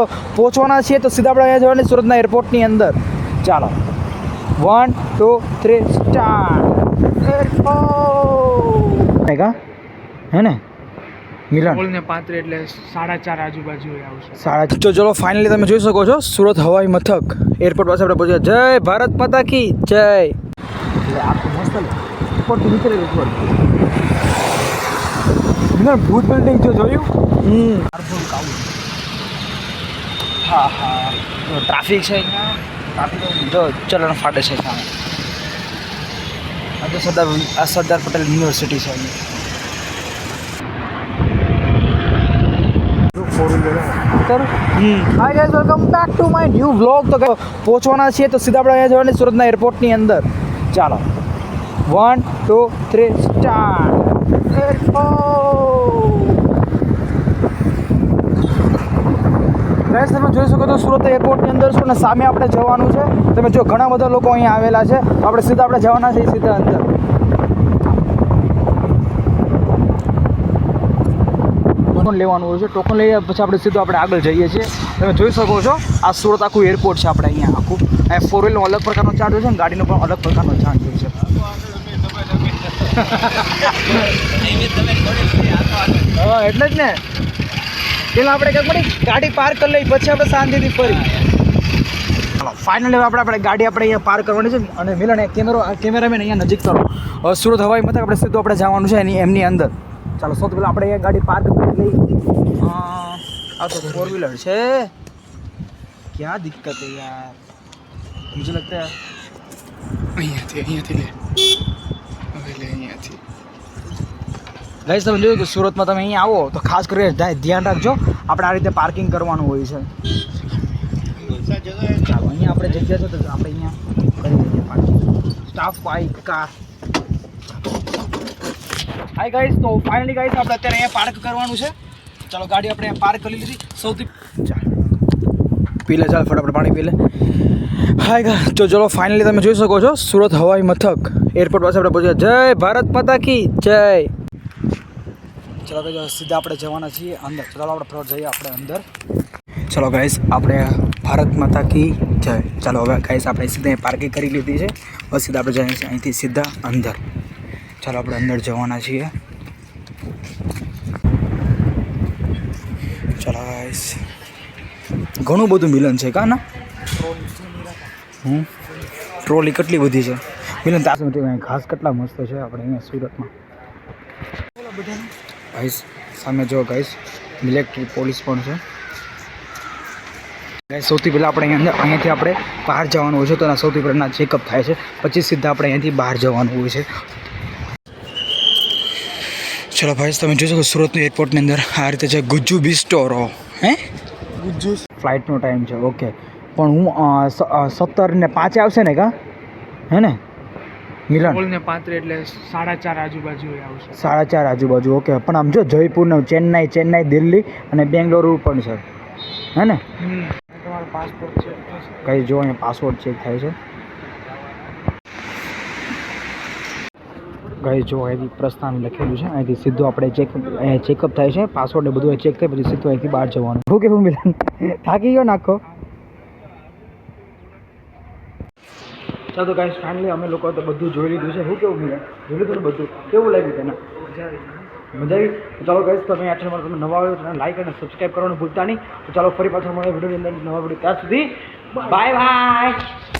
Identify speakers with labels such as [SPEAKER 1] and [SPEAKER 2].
[SPEAKER 1] પહોંચવાના છીએ તો સીધા આપણે અહીંયા જવાની સુરતના એરપોર્ટની અંદર. ચાલો. One two three start airport હે ને? મિલન.
[SPEAKER 2] બોલને એટલે સાડા ચાર આજુબાજુ આવશે.
[SPEAKER 1] સાડા તો ચલો ફાઇનલી તમે જોઈ શકો છો સુરત હવાઈ મથક. એરપોર્ટ પાસે આપણે પહોંચ્યા. જય ભારત માતા કી જય. એટલે આખું મસ્ત એરપોર્ટથી નીકળે ઉપર ભૂત બિલ્ડિંગ જો જોયું? હમ. હા હા જો ટ્રાફિક છે અહીંયા ટ્રાફિક જો ચલણ ફાટે છે સામે આ તો સરદાર આ સરદાર પટેલ યુનિવર્સિટી છે અહીંયા hi guys welcome back to my new vlog તો guys, પહોંચવાના છીએ તો સીધા આપણે અહીંયા જવાની સુરતના એરપોર્ટની અંદર ચાલો one two three start guys તમે જોઈ શકો છો સુરત એરપોર્ટની અંદર છું અને સામે આપણે જવાનું છે. તમે જો ઘણા બધા લોકો અહીંયા આવેલા છે. તો આપણે સીધા આપણે જવાના છીએ સીધા અંદર. ટોકન લેવાનું હોય છે. ટોકન લઈએ પછી આપણે સીધું આપણે આગળ જઈએ છીએ. તમે જોઈ શકો છો આ સુરત આખું એરપોર્ટ છે આપણે અહીંયા આખું. અહીંયા ફોર વ્હીલનો અલગ પ્રકારનો ચાર્જ હોય છે અને ગાડીનો પણ અલગ પ્રકારનો ચાર્જ હોય છે. એટલે જ ને. પહેલાં આપણે કંઈક મળી ગાડી પાર્ક કરી લઈ પછી આપણે શાંતિથી ફરી. ફાઇનલી આપણે આપણે ગાડી આપણે અહીંયા પાર્ક કરવાની છે અને મિલન એક કેમેરો કેમેરામેન અહીંયા નજીક કરો. સુરત હવાઈ મથક આપણે સીધું આપણે જવાનું છે એની એમની અંદર. ચાલો સૌથી પહેલાં આપણે અહીંયા ગાડી પાર્ક કરી લઈ. આ તો ફોર વ્હીલર છે. ક્યાં દિક્કત છે યાર? મુજે લગતા है
[SPEAKER 2] અહીંયાથી અહીંયાથી લે અહીંયાથી.
[SPEAKER 1] ગાઈસ તમે જોયું કે સુરતમાં તમે અહીંયા આવો તો ખાસ કરીને ધ્યા- ધ્યાન રાખજો. આપણે આ રીતે પાર્કિંગ કરવાનું હોય છે. અહીંયા આપણે જગ્યા છે તો આપણે અહીંયા કરી દઈએ parking staff bike car hi guys તો ફાઇનલી ગાઈસ આપણે અત્યારે અહીંયા પાર્ક કરવાનું છે. ચાલો ગાડી આપણે પાર્ક કરી લીધી. સૌથી પી લે, ચાલ, ફટાફટ પાણી પી લે. હાય ગા જો ચલો ફાઇનલી તમે જોઈ શકો છો, સુરત હવાઈ મથક. એરપોર્ટ પાસે આપણે પહોંચ્યા. જય ભારત માતા કી જય. ચલો તો સીધા આપણે જવાના છીએ અંદર. ચાલો આપણે ફરવા જઈએ આપણે અંદર. ચલો ગાઈસ આપણે ભારત માતા કી જય. ચાલો હવે ગાઈસ આપણે સીધા અહીં પાર્કિંગ કરી લીધી છે. બસ સીધા આપણે જઈએ છીએ અહીંથી સીધા અંદર. ચાલો આપણે અંદર જવાના છીએ. ચાલો ગાઈસ ઘણું બધું મિલન છે કા ના? હમ? ટ્રોલી કેટલી બધી છે. મિલન ત્યાં ઘાસ કેટલા મસ્ત છે આપણે અહીંયા સુરતમાં. ગાઈસ સામે જો ગાઈસ મિલિટરી પોલીસ પણ છે. ગાઈસ સૌથી પહેલાં આપણે અહીંયા અંદર અહીંયાથી આપણે બહાર જવાનું હોય છે તો એના સૌથી પહેલાંના ચેકઅપ થાય છે પછી સીધા આપણે અહીંયાથી બહાર જવાનું હોય છે. ચલો ભાઈ તમે જોઈ શકો સુરતનું એરપોર્ટની અંદર આ રીતે છે ગુજ્જુ બિસ્ટોરો હે? ગુજ્જુ ફ્લાઇટનો ટાઈમ છે ઓકે પણ હું સત્તર ને પાંચે આવશે ને કા? હે ને? મિલન?
[SPEAKER 2] બોલને પાત્ર એટલે સાડા ચાર આજુબાજુ આવશે.
[SPEAKER 1] સાડા ચાર આજુબાજુ ઓકે. પણ આમ જો જયપુર ને ચેન્નાઈ ચેન્નાઈ દિલ્હી અને બેંગ્લોર પણ છે. હે ને?
[SPEAKER 2] તમારો પાસપોર્ટ છે.
[SPEAKER 1] કઈ જો અહીંયા પાસપોર્ટ ચેક થાય છે. ગઈ જો અહીંથી પ્રસ્થાન લખેલું છે. અહીંથી સીધું આપણે ચેક ચેકઅપ થાય છે. પાસવર્ડ ને બધું ચેક થાય પછી સીધું અહીંથી બહાર જવાનું. શું કેવું મિલન? થાકી ગયો નાખો તો ગાઈસ ફાઇનલી અમે લોકો તો બધું જોઈ લીધું છે. શું કેવું મિલન જોઈ લીધું ને બધું? કેવું લાગ્યું તને?
[SPEAKER 2] મજા આવી
[SPEAKER 1] ચાલો ગાઈસ તમે આ ચેનલ તમે નવા આવ્યો તો લાઈક અને સબસ્ક્રાઈબ કરવાનું ભૂલતા નહીં. તો ચાલો ફરી પાછા મળે વિડીયોની અંદર નવા વીડિયો ત્યાં સુધી બાય બાય